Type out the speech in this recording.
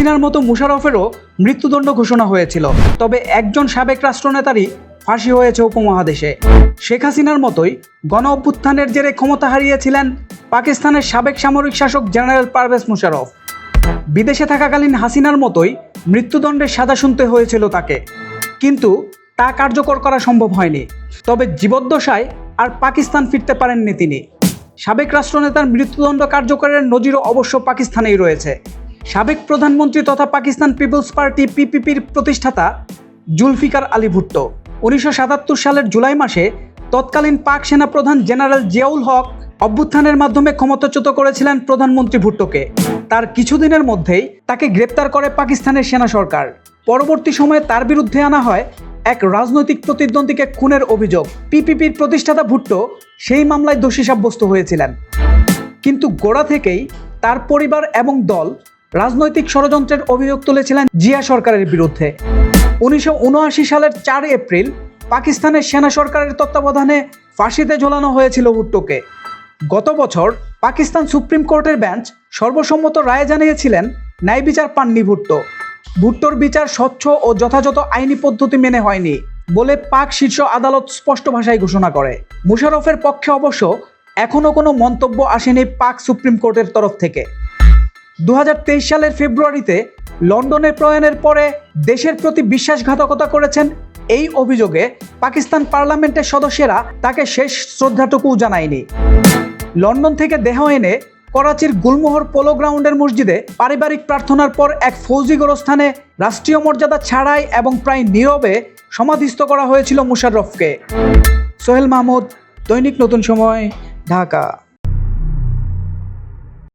হাসিনার মতো মুশারফেরও মৃত্যুদণ্ড ঘোষণা হয়েছিল। তবে একজন সাবেক রাষ্ট্রনেতারই ফাঁসি হয়েছে উপমহাদেশে। শেখ হাসিনার মতোই গণ অভ্যুত্থানের জেরে ক্ষমতা হারিয়েছিলেন পাকিস্তানের সাবেক সামরিক শাসক জেনারেল পারভেজ মুশারফ। বিদেশে থাকাকালীন হাসিনার মতোই মৃত্যুদণ্ডের সাজা শুনতে হয়েছিল তাকে। কিন্তু তা কার্যকর করা সম্ভব হয়নি। তবে জীবদ্দশায় আর পাকিস্তান ফিরতে পারেননি তিনি। সাবেক রাষ্ট্রনেতার মৃত্যুদণ্ড কার্যকরের নজিরও অবশ্য পাকিস্তানেই রয়েছে। সাবেক প্রধানমন্ত্রী তথা পাকিস্তান পিপলস পার্টি পিপিপির প্রতিষ্ঠাতা জুলফিকার আলী ভুট্টো। উনিশশো সাতাত্তর সালের জুলাই মাসে তৎকালীন পাক সেনা প্রধান জেনারেল জিয়াউল হক অভ্যুত্থানের মাধ্যমে ক্ষমতাচ্যুত করেছিলেন প্রধানমন্ত্রী ভুট্টোকে। তার কিছুদিনের মধ্যেই তাকে গ্রেপ্তার করে পাকিস্তানের সেনা সরকার। পরবর্তী সময়ে তার বিরুদ্ধে আনা হয় এক রাজনৈতিক প্রতিদ্বন্দ্বীকে খুনের অভিযোগ। পিপিপির প্রতিষ্ঠাতা ভুট্টো সেই মামলায় দোষী সাব্যস্ত হয়েছিলেন। কিন্তু গোড়া থেকেই তার পরিবার এবং দল রাজনৈতিক ষড়যন্ত্রের অভিযোগ তুলেছিলেন জিয়া সরকারের বিরুদ্ধে। উনিশশো উনআশি সালের চার এপ্রিল পাকিস্তানের সেনা সরকারের তত্ত্বাবধানে ফাঁসিতে ঝোলানো হয়েছিল ভুট্টোকে। গত বছর পাকিস্তান সুপ্রিম কোর্টের বেঞ্চ সর্বসম্মত রায় জানিয়েছিলেন ন্যায় বিচার পাননি ভুট্টো। ভুট্টোর বিচার স্বচ্ছ ও যথাযথ আইনি পদ্ধতি মেনে হয়নি বলে পাক শীর্ষ আদালত স্পষ্ট ভাষায় ঘোষণা করে। মুশারফের পক্ষে অবশ্য এখনও কোনো মন্তব্য আসেনি পাক সুপ্রিম কোর্টের তরফ থেকে। দু হাজার তেইশ সালের ফেব্রুয়ারিতে লন্ডনে প্রয়াণের পরে দেশের প্রতি বিশ্বাসঘাতকতা করেছেন এই অভিযোগে পাকিস্তান পার্লামেন্টের সদস্যরা তাকে শেষ শ্রদ্ধাটুকুও জানায়নি। লন্ডন থেকে দেহ এনে করাচির গুলমোহর পোলো গ্রাউন্ডের মসজিদে পারিবারিক প্রার্থনার পর এক ফৌজি গোরস্থানে রাষ্ট্রীয় মর্যাদা ছাড়াই এবং প্রায় নীরবে সমাধিস্থ করা হয়েছিল মুশাররফকে। সোহেল মাহমুদ, দৈনিক নতুন সময়, ঢাকা।